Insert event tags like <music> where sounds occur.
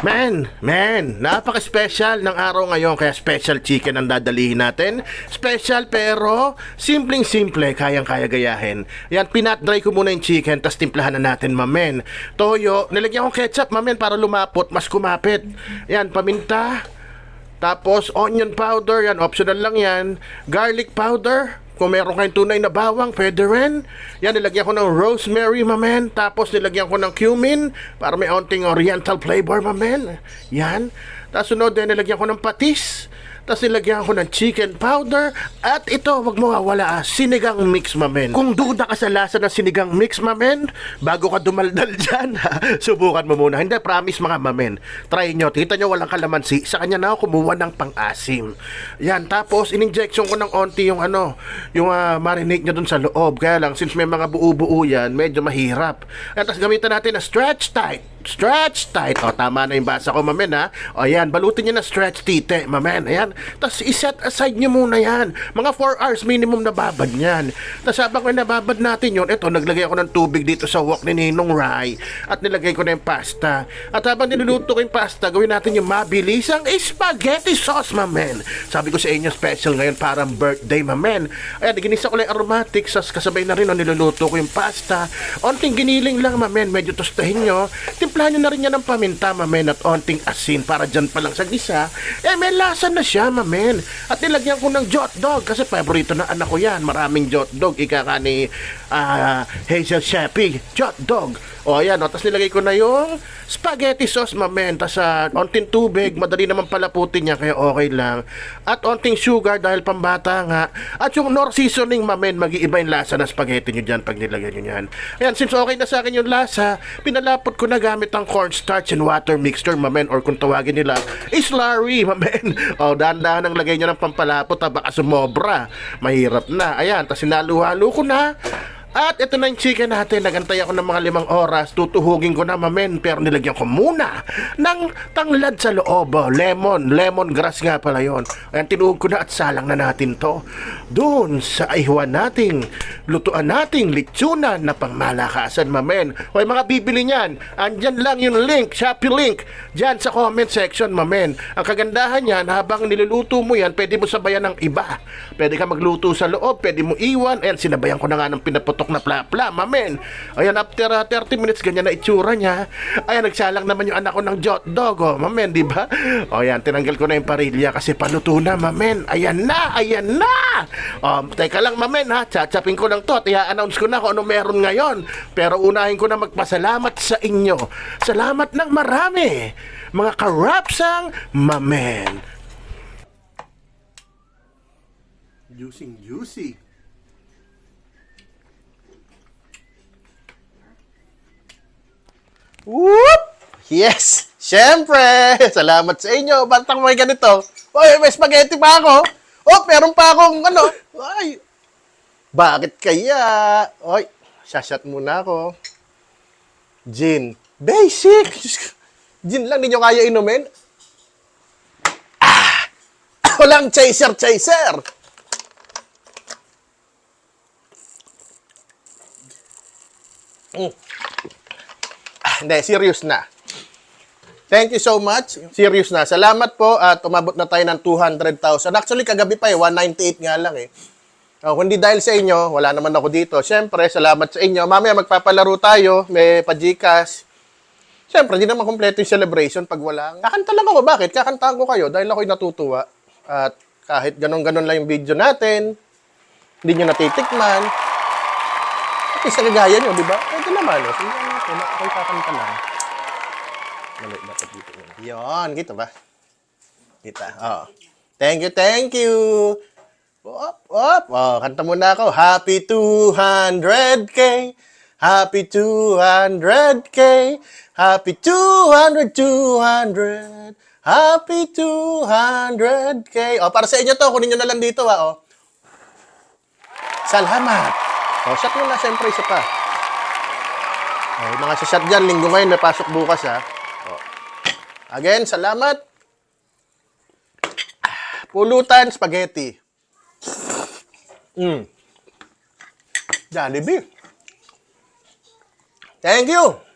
Man, man, napaka-special ng araw ngayon kaya special chicken ang dadalihin natin. Special pero simpleng-simple, kayang-kaya gayahin. Yan, pinat-dry ko muna yung chicken tapos timplahan na natin, mamen. Toyo, nilagyan ko ketchup, mamen, para lumapot, mas kumapit. Yan, paminta, tapos onion powder, yan, optional lang yan. Garlic powder, kung meron kayong tunay na bawang, pwede rin. Yan, nilagyan ko ng rosemary, mamen. Tapos nilagyan ko ng cumin para may onting oriental flavor, mamen. Yan. Tapos sunod din, nilagyan ko ng patis. Tapos nilagyan ko ng chicken powder. At ito, wag mo mawala, ah, sinigang mix, mamen. Kung duda ka sa lasa ng sinigang mix, mamen, bago ka dumaldal <laughs> dyan, ha, subukan mo muna. Hindi, promise mga mamen. Try nyo. Kita nyo walang kalamansi. Sa kanya na ako kumuha ng pang-asim. Yan, tapos in-injection ko ng onti yung ano, yung ah, marinate nyo dun sa loob. Kaya lang, since may mga buo-buo yan, medyo mahirap. At tapos gamitan natin na stretch tight. Stretch tight. O, tama na yung basa ko, mamen, ha? O, yan, balutin nyo na stretch tite, mamen. Ayan. Tapos iset aside nyo muna yan. Mga 4 hours minimum na babad yan. Tapos habang nababad natin yun, eto, naglagay ako ng tubig dito sa wok ni Ninong Rai. At nilagay ko na yung pasta. At habang niluluto ko yung pasta, gawin natin yung mabilisang spaghetti sauce, mamen. Sabi ko sa inyo, special ngayon, parang birthday, mamen. Ayan, ginisa ko lang aromatic sauce, kasabay na rin, o, niluluto ko yung pasta. Onting giniling lang, mamen, medyo tostahin nyo. Timplahan na rin yan ng paminta, mamen, at onting asin para dyan pa lang sa gisa. Eh, may lasa na siya, mamen. At nilagyan ko ng jot dog, kasi paborito na anak ko yan. Maraming jot dog, ika ka ni ah, Hazel Sheppy. Jot dog. O, ayan, o, tapos nilagay ko na yung spaghetti sauce, mamen. Tapos sa onting tubig, madali naman palaputin niya, kaya okay lang. At onting sugar dahil pambata nga. At yung nor seasoning, mamen, mag-iiba yung lasa ng spaghetti nyo dyan pag nilagyan nyo yan. Ayan, since okay na sa akin yung lasa, pinalapot ko na gamit ang cornstarch and water mixture, mamen, or kung tawagin nila, slurry, <laughs> mamen. O, dahan-dahan ang lagay nyo ng pampalapot, ha, baka sumobra. Mahirap na. Ayan, tapos sinalo-halo ko na. At ito na yung chicken natin. Nagantay ako ng mga limang oras. Tutuhugin ko na mamen. Pero nilagyan ko muna ng tanglad sa loob. Lemon. Lemon grass nga pala yon. Ayan, tinuhog ko na at salang na natin to. Doon sa ihuan nating lutuan nating litsunan na pangmalakasan mamen. Hoy mga bibili niyan. Andyan lang yung link. Shopee link. Diyan sa comment section mamen. Ang kagandahan niyan habang niluluto mo yan, pwede mo sabayan ng iba. Pwede ka magluto sa loob. Pwede mo iwan. Ayan, sinabayan ko na nga ng pinaputok na pla-pla, mamen. Ayan, after uh, 30 minutes, ganyan na itsura niya. Ayan, nagsalang naman yung anak ko ng jot dog, oh, mamen, di ba? O yan, tinanggal ko na yung parilya kasi paluto na, mamen. Ayan na, ayan na! Um, teka lang, mamen, ha? Tsachapin ko lang to at i-announce ko na kung ano meron ngayon. Pero unahin ko na magpasalamat sa inyo. Salamat ng marami, mga karapsang mamen. Juicing juicy. Whoop! Yes! Siyempre! <laughs> Salamat sa inyo. Bantang may ganito. Oy, may spaghetti pa ako. Oh, meron pa akong ano. Ay! Bakit kaya? Oy, sasat muna ako. Gin. Basic! <laughs> Gin lang, ninyo kaya inumin? Ah! <coughs> Walang chaser, chaser! Mm. Hindi, serious na. Thank you so much. Serious na. Salamat po at umabot na tayo ng 200,000. Actually, kagabi pa eh, 198 nga lang eh. Oh, kundi dahil sa inyo, wala naman ako dito. Siyempre, salamat sa inyo. Mamaya magpapalaro tayo, may pajikas. Siyempre, di naman kompleto yung celebration pag wala. Kakanta lang ako. Bakit? Kakantahan ko kayo dahil ako'y natutuwa. At kahit ganon-ganon lang yung video natin, hindi nyo natitikman, at least nagagaya nyo, di ba? Pwede naman. Oh. Ako'y kakanta lang. Mali, dapat dito yun. Yun, kita ba? Kita, oh. Thank you, thank you. Op, op. Oh, kanta muna ako. Happy 200K. Happy 200K. Happy 200, 200. Happy 200K. Oh, para sa inyo to. Kunin nyo na lang dito, ha. Oh. Salamat. Oh, shot mo na, siyempre, isa pa. Yung mga shot dyan, linggo ngayon, may pasok bukas, ha. Oh. Again, salamat. Pulutan, spaghetti. Mm. Jollibee. Thank you.